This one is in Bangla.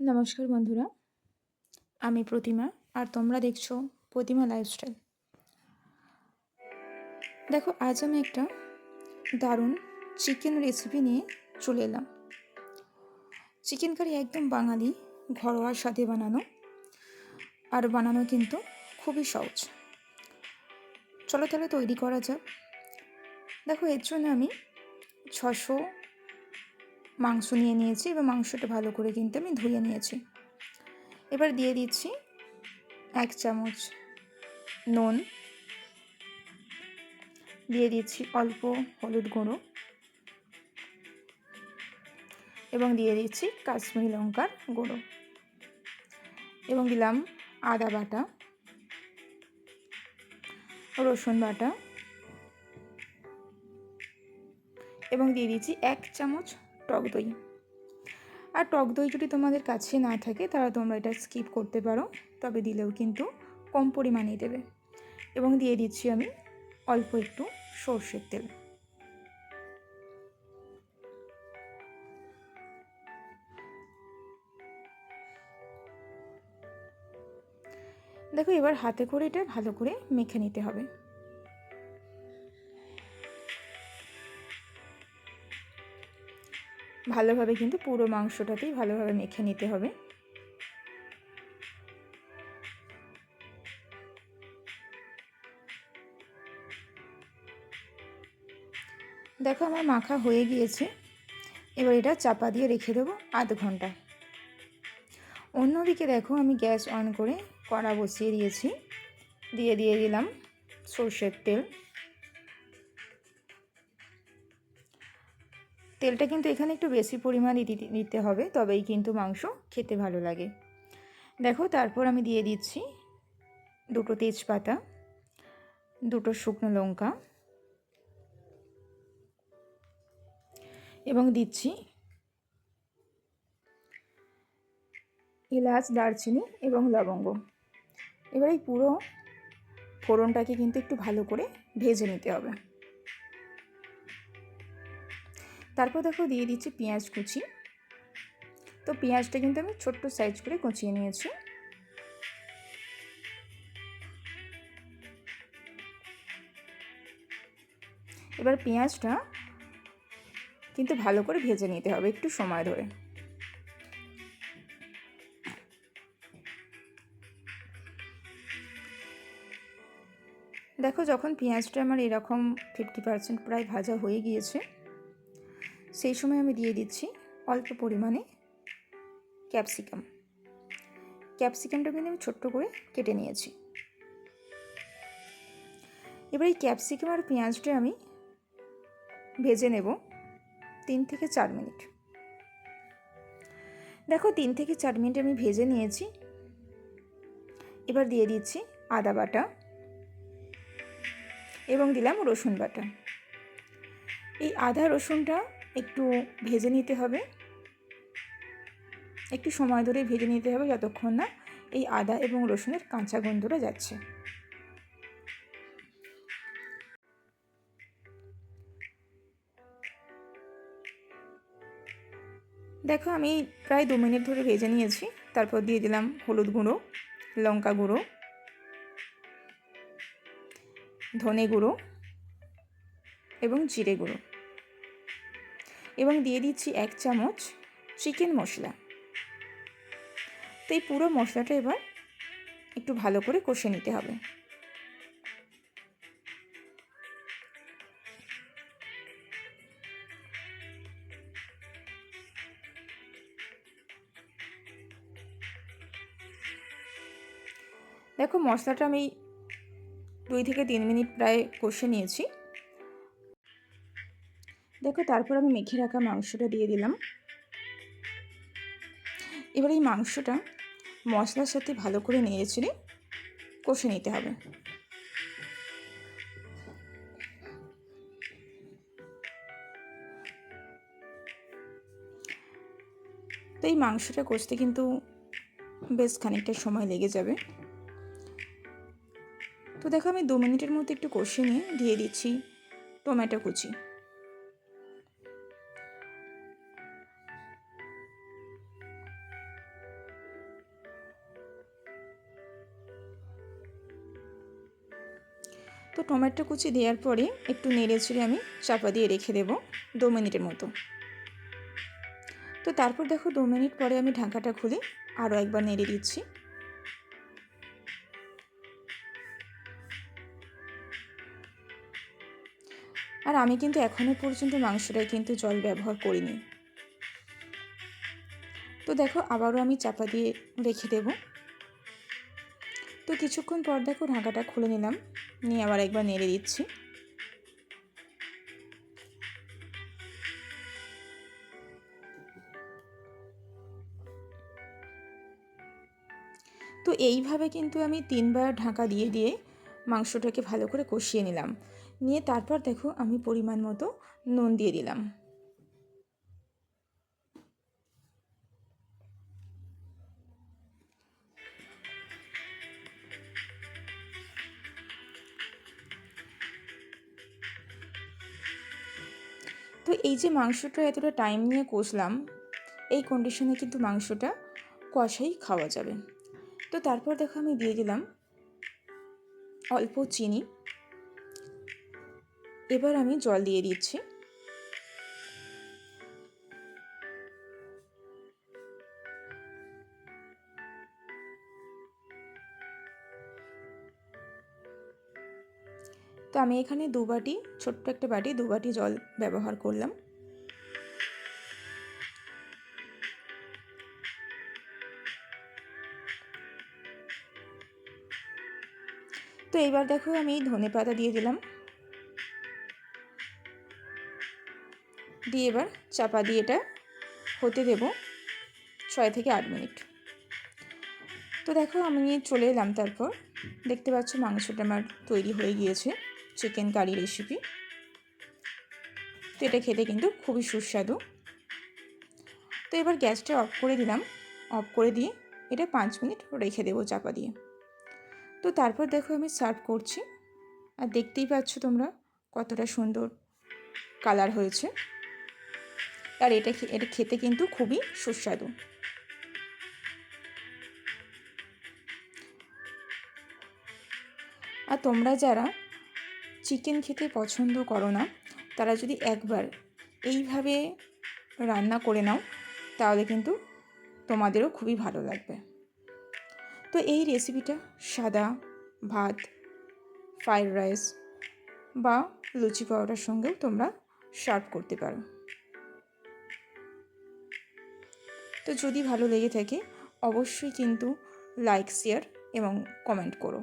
নমস্কার বন্ধুরা, আমি প্রতিমা আর তোমরা দেখছ প্রতিমা লাইফস্টাইল দেখো, আজ আমি একটা দারুণ চিকেন রেসিপি নিয়ে চলে এলাম। চিকেন কারি একদম বাঙালি ঘরোয়ার সাথে বানানো, আর বানানো কিন্তু খুবই সহজ। চলো তাহলে তৈরি করা যাক। দেখো, এর জন্য আমি ছশো মাংস নিয়ে নিয়েছি এবার মাংসটা ভালো করে কিন্তু আমি ধুয়ে নিয়েছি। এবার দিয়ে দিচ্ছি এক চামচ নুন। দিয়ে দিচ্ছি অল্প হলুদ গুঁড়ো। এবং দিয়ে দিচ্ছি কাশ্মীরি লঙ্কার গুঁড়ো। এবং দিলাম আদা বাটা, রসুন বাটা। এবং দিয়ে দিচ্ছি এক চামচ টক দই। আর টক দই যদি তোমাদের কাছে না থাকে, তাহলে তোমরা এটা স্কিপ করতে পারো, তবে দিলেও কিন্তু কম পরিমাণেই দেবে। এবং দিয়ে দিচ্ছি আমি অল্প একটু সর্ষের তেল। দেখো এবার হাতে করে এটা ভালো করে মেখে নিতে হবে। ভালোভাবে কিন্তু পুরো মাংসটাতেই ভালোভাবে মেখে নিতে হবে। দেখো আমার মাখা হয়ে গিয়েছে। এবার এটা চাপা দিয়ে রেখে দেবো আধ ঘণ্টা। অন্যদিকে দেখো আমি গ্যাস অন করে কড়া বসিয়ে দিয়েছি। দিয়ে দিয়ে দিলাম সর্ষের তেল। তেলটা কিন্তু এখানে একটু বেশি পরিমাণে দিতে হবে, তবেই কিন্তু মাংস খেতে ভালো লাগে। দেখো, তারপর আমি দিয়ে দিচ্ছি দুটো তেজপাতা, দুটো শুকনো লঙ্কা এবং দিচ্ছি এলাচ, দারচিনি এবং লবঙ্গ। এবার এই পুরো ফোড়নটাকে কিন্তু একটু ভালো করে ভেজে নিতে হবে। তারপর দেখো দিয়ে দিচ্ছি পেঁয়াজ কুচি। তো পেঁয়াজটা কিন্তু আমি ছোট্ট সাইজ করে কুচিয়ে নিয়েছি। এবার পেঁয়াজটা কিন্তু ভালো করে ভেজে নিতে হবে একটু সময় ধরে। দেখো যখন পেঁয়াজটা আমার এরকম ফিফটি পার্সেন্ট প্রায় ভাজা হয়ে গিয়েছে সেই সময় আমি দিয়ে দিচ্ছি অল্প পরিমাণে ক্যাপসিকাম। ক্যাপসিকামটা কিন্তু আমি ছোট্ট করে কেটে নিয়েছি। এবার এই ক্যাপসিকাম আর পেঁয়াজটা আমি ভেজে নেব তিন থেকে চার মিনিট। দেখো তিন থেকে চার মিনিট আমি ভেজে নিয়েছি। এবার দিয়ে দিচ্ছি আদা বাটা এবং দিলাম রসুন বাটা। এই আদা রসুনটা একটু ভেজে নিতে হবে। একটু সময় ধরে ভেজে নিতে হবে যতক্ষণ না এই আদা এবং রসুনের কাঁচা গন্ধটা যাচ্ছে। দেখো আমি প্রায় দু মিনিট ধরে ভেজে নিয়েছি। তারপর দিয়ে দিলাম হলুদ গুঁড়ো, লঙ্কা গুঁড়ো, ধনে গুঁড়ো এবং জিরে গুঁড়ো। এবং দিয়ে দিচ্ছি এক চামচ চিকেন মশলা। তো এই পুরো মশলাটা এবার একটু ভালো করে কষে নিতে হবে। দেখো মশলাটা আমি দুই থেকে তিন মিনিট প্রায় কষে নিয়েছি। দেখো, তারপর আমি মেখে রাখা মাংসটা দিয়ে দিলাম। এবার এই মাংসটা মশলার সাথে ভালো করে নিয়ে ছেড়ে কষে নিতে হবে। তো এই মাংসটা কষতে কিন্তু বেশ খানিকটা সময় লেগে যাবে। তো দেখো, আমি দু মিনিটের মধ্যে একটু কষিয়ে নিয়ে দিয়ে দিচ্ছি টমেটো কুচি। টমেটো কুচি দেওয়ার পরে একটু নেড়ে ছেড়ে আমি চাপা দিয়ে রেখে দেবো দু মিনিটের মতো। তো তারপর দেখো দু মিনিট পরে আমি ঢাকাটা খুলে আরও একবার নেড়ে দিচ্ছি। আর আমি কিন্তু এখনও পর্যন্ত মাংসটায় কিন্তু জল ব্যবহার করিনি। তো দেখো আবারও আমি চাপা দিয়ে রেখে দেব। তো কিছুক্ষণ পর দেখো ঢাকাটা খুলে নিলাম। নিয়ে আবার একবার নেড়ে দিচ্ছি। তো এইভাবে কিন্তু আমি তিনবার ঢাকা দিয়ে দিয়ে মাংসটাকে ভালো করে কষিয়ে নিলাম। নিয়ে তারপর দেখো আমি পরিমাণ মতো নুন দিয়ে দিলাম। তো এই যে মাংসটা এতটা টাইম নিয়ে কষলাম, এই কন্ডিশনে কিন্তু মাংসটা কষাই খাওয়া যাবে। তো তারপর দেখো আমি দিয়ে দিলাম অল্প চিনি। এবার আমি জল দিয়ে দিচ্ছি। আমি এখানে দু বাটি, ছোট্ট একটা বাটি, দু বাটি জল ব্যবহার করলাম। তো এইবার দেখো আমি ধনে পাতা দিয়ে দিলাম। দিয়ে এবার চাপা দিয়ে এটা হতে দেব ছয় থেকে আট মিনিট। তো দেখো আমি চলে এলাম তারপর। দেখতে পাচ্ছ মাংসটা আমার তৈরি হয়ে গিয়েছে। চিকেন কারি রেসিপি তো এটা খেতে কিন্তু খুবই সুস্বাদু। তো এবার গ্যাসটা অফ করে দিলাম। অফ করে দিয়ে এটা পাঁচ মিনিট রেখে দেবো চাপা দিয়ে। তো তারপর দেখো আমি সার্ভ করছি। আর দেখতেই পাচ্ছ তোমরা কতটা সুন্দর কালার হয়েছে। আর এটা এটা খেতে কিন্তু খুবই সুস্বাদু। আর তোমরা যারা চিকেন খেতে পছন্দ করো না, তারা যদি একবার এইভাবে রান্না করে নাও, তাহলে কিন্তু তোমাদেরও খুবই ভালো লাগবে। তো এই রেসিপিটা সাদা ভাত ফ্রাইড রাইস বা লুচি পাউডার সঙ্গেও তোমরা সার্ভ করতে পারো। তো যদি ভালো লেগে থাকে, অবশ্যই কিন্তু লাইক শেয়ার এবং কমেন্ট করো।